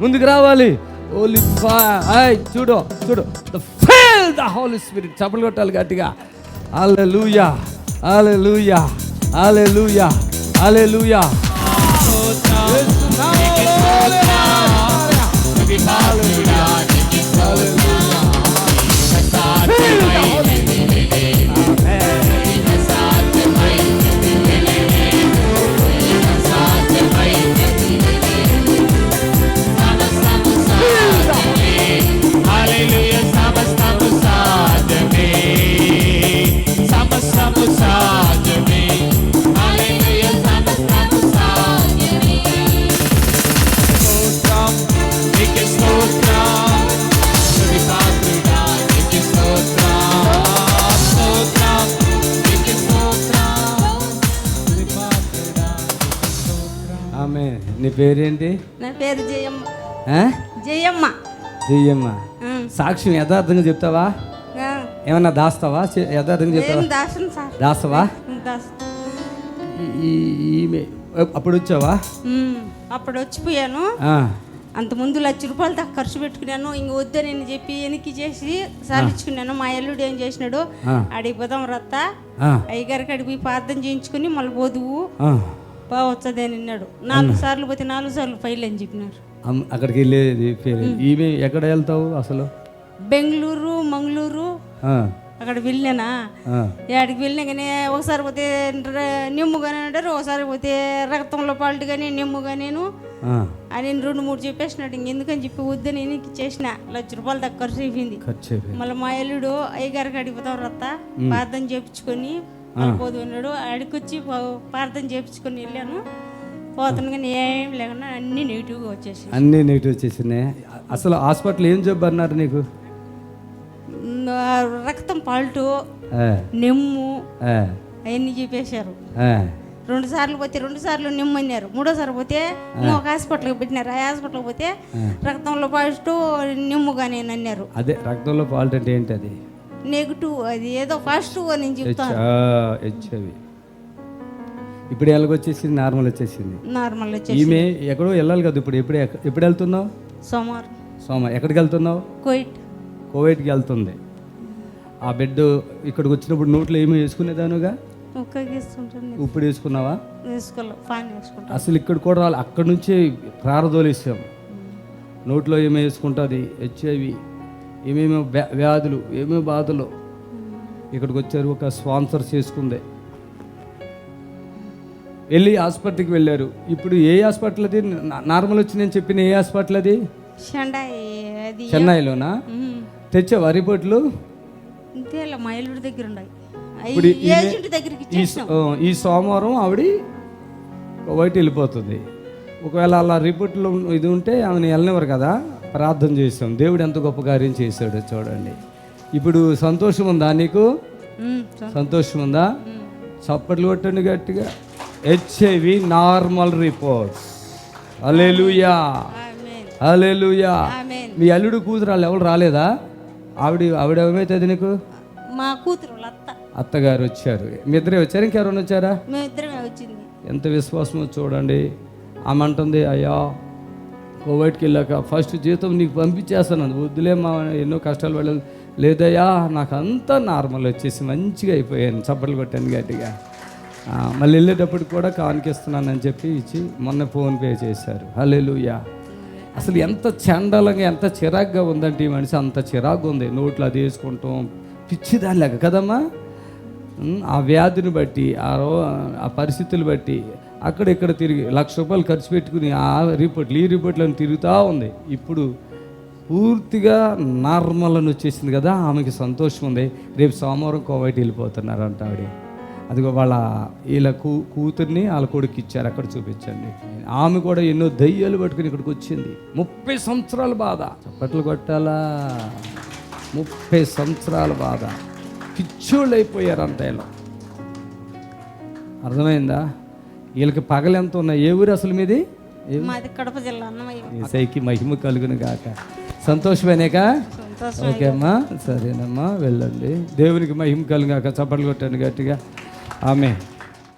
ముందుకు రావాలి. హోలీ ఫైర్ చూడు చూడు. The feel the holy spirit చప్పలు కొట్టాలి గట్టిగా. హల్లెలూయా హల్లెలూయా హల్లెలూయా హల్లెలూయా హల్లెలూయా ఆమె నీ పేరేంటి? నా పేరు జయమ్మ? జయమ్మ. చెయ్యమ్మ ఉం. సాక్ష్యం యథార్థంగా చెప్తావా? ఏమన్నా దాస్తావా? యథార్థంగా చెప్తావా? దాస్తావా? ఈమె అప్పుడు వచ్చావా. అప్పుడు వచ్చిపోయాను అంత ముందు లక్ష రూపాయలు దాకా ఖర్చు పెట్టుకున్నాను. ఇంక వద్దని నేను చెప్పి వెనక్కి చేసి సాలించుకున్నాను మా ఎల్లుడు ఏం చేసినాడు. అడిగి పోదాం రత్త. అయ్యగారికి అడిగి ప్రార్థన చేయించుకుని మళ్ళీ పోదువు అని అన్నాడు. నాలుగు సార్లు పోతే నాలుగు సార్లు ఫైల్ అని చెప్పినారు. అక్కడికి వెళ్ళేది ఈమె ఎక్కడ వెళ్తావు అసలు? బెంగళూరు మంగళూరు. అక్కడ వెళ్ళినానా ఆ. ఏడికి వెళ్ళినా కానీ ఒకసారి పోతే ర- నిమ్ముగానే అంటారు ఒకసారి పోతే రక్తంలో పాల్ట్ కానీ నిమ్ముగా నేను ఆ, అని రెండు మూడు చెప్పేసినాడు. ఇంకెందుకని చెప్పి వద్దని నేను చేసిన లక్ష రూపాయలు దాకా ఖర్చు అయిపోయింది. మళ్ళీ మా ఎల్లుడు అయ్యగారికి అడిగిపోతాం రత్త ప్రార్థన చేయించుకొని మళ్ళీ పోదు అన్నాడు అడిగొచ్చి పా- ప్రార్థన చేయించుకొని వెళ్ళాను. పోతాను కానీ ఏం లేకుండా అన్ని నెగిటివ్గా వచ్చేసి అన్నీ నెగిటివ్ వచ్చేసినాయి. అసలు హాస్పిటల్ ఏం జబ్బు అన్నారు నీకు? రక్తం పాల్టు నెమ్ము అవన్నీ చెప్పేశారు. రెండు సార్లు పోతే రెండు సార్లు నిమ్మన్నారు మూడోసారి పోతే ఇంకొక హాస్పిటల్కి పెట్టినారు? ఆ హాస్పిటల్కి పోతే రక్తంలో ఫస్ట్ నిమ్ముగా నేను అన్నారు. అదే రక్తంలో ఫాల్ట్ అంటే ఏంటి అది నెగిటివ్ అది ఏదో ఫస్ట్ అని చెప్తాను హెచ్ఐవి ఇప్పుడు ఎలాగొచ్చేసింది నార్మల్ వచ్చేసింది. నార్మల్ వచ్చేసి ఈమె ఎక్కడో వెళ్ళాలి కదా ఇప్పుడు? ఎప్పుడు ఎప్పుడు వెళ్తున్నావు? సోమవారం. సోమ ఎక్కడికి వెళ్తున్నావు? కోయిట్ కోవిడ్కి వెళ్తుంది. ఆ బెడ్ ఇక్కడికి వచ్చినప్పుడు నోట్లో ఏమి వేసుకునేదానుగా? ఇప్పుడు వేసుకున్నావా? అసలు ఇక్కడ కూడా రాలి. అక్కడి నుంచే ప్రారదోలేసాం నోట్లో ఏమేమి వేసుకుంటుంది హెచ్ఐవి ఏమేమో వ్యా- వ్యాధులు ఏమేమి బాధలు. ఇక్కడికి వచ్చారు ఒక స్పాన్సర్ చేసుకుంది. వెళ్ళి హాస్పిటల్కి వెళ్ళారు. ఇప్పుడు ఏ హాస్పిటల్ అది నార్మల్ వచ్చి నేను చెప్పిన ఏ హాస్పిటల్ అది చెన్నైలోనా? ఉమ్. తెచ్చావా రిపోర్ట్లు? అంతేలా మా ఇల్లుడి దగ్గర ఉన్నాయి. ఈ సోమవారం ఆవిడ బయట వెళ్ళిపోతుంది. ఒకవేళ అలా రిపోర్ట్లో ఇది ఉంటే ఆమెను వెళ్ళనివ్వరు కదా? ప్రార్థన చేసాం దేవుడు ఎంత గొప్ప కార్యం చేశాడో చూడండి. ఇప్పుడు సంతోషం ఉందా నీకు. సంతోషం ఉందా? చప్పట్లు కొట్టండి గట్టిగా. HIV normal reports hallelujah. Hallelujah. మీ అల్లుడు కూతురు వాళ్ళు ఎవరు రాలేదా? ఆవిడ ఆవిడ ఏమవుతుంది నీకు? మా కూతురు అత్తగారు వచ్చారు. మీ ఇద్దరే వచ్చారు? ఇంకెవరైనా వచ్చారా? వచ్చింది. ఎంత విశ్వాసమో చూడండి. ఆమె అంటుంది అయ్యా కోవిడ్కి వెళ్ళాక ఫస్ట్ జీతం నీకు పంపించేస్తాను. వద్దులే మా ఎన్నో కష్టాలు పడలేదు. లేదయ్యా నాకు అంతా నార్మల్ వచ్చేసి మంచిగా అయిపోయాను. చప్పట్లు కొట్టాను గట్టిగా. మళ్ళీ వెళ్ళేటప్పుడు కూడా కానికిస్తున్నానని చెప్పి ఇచ్చి మొన్న ఫోన్ పే చేశారు. హలేలుయా అసలు ఎంత చండాలంగా ఎంత చిరాగ్గా ఉందంటే ఈ మనిషి అంత చిరాగ్గా ఉంది. నోట్లో అది వేసుకుంటాం. పిచ్చిదానిలాగా కదమ్మా? ఆ వ్యాధిని బట్టి ఆ రో ఆ పరిస్థితులు బట్టి అక్కడ ఇక్కడ తిరిగి లక్ష రూపాయలు ఖర్చు పెట్టుకుని ఆ రిపోర్ట్లు ఈ రిపోర్ట్లను తిరుగుతూ ఉంది. ఇప్పుడు పూర్తిగా నార్మల్ అని వచ్చేసింది కదా ఆమెకి సంతోషం ఉంది. రేపు సోమవారం కోవైట్ వెళ్ళిపోతున్నారంట ఆవిడ. అదిగో వాళ్ళ వీళ్ళ కూ కూతుర్ని వాళ్ళ కొడుకు ఇచ్చారు అక్కడ చూపించండి. ఆమె కూడా ఎన్నో దయ్యాలు పట్టుకుని ఇక్కడికి వచ్చింది. ముప్పై సంవత్సరాల బాధ. చప్పట్లు కొట్టాలా? ముప్పై సంవత్సరాల బాధ. కిచ్చోళ్ళు అయిపోయారంట అంతేలో అర్థమైందా? వీళ్ళకి పగలు ఎంత ఉన్నాయి? ఏ ఊరు అసలు మీది? కడప జిల్లా మహిమ. కలుగును గాక. సంతోషమేనేక? సంతోషం ఓకే అమ్మా. సరేనమ్మా వెళ్ళండి. దేవునికి మహిమ కలుగాక చప్పట్లు కొట్టండి గట్టిగా. ఆమె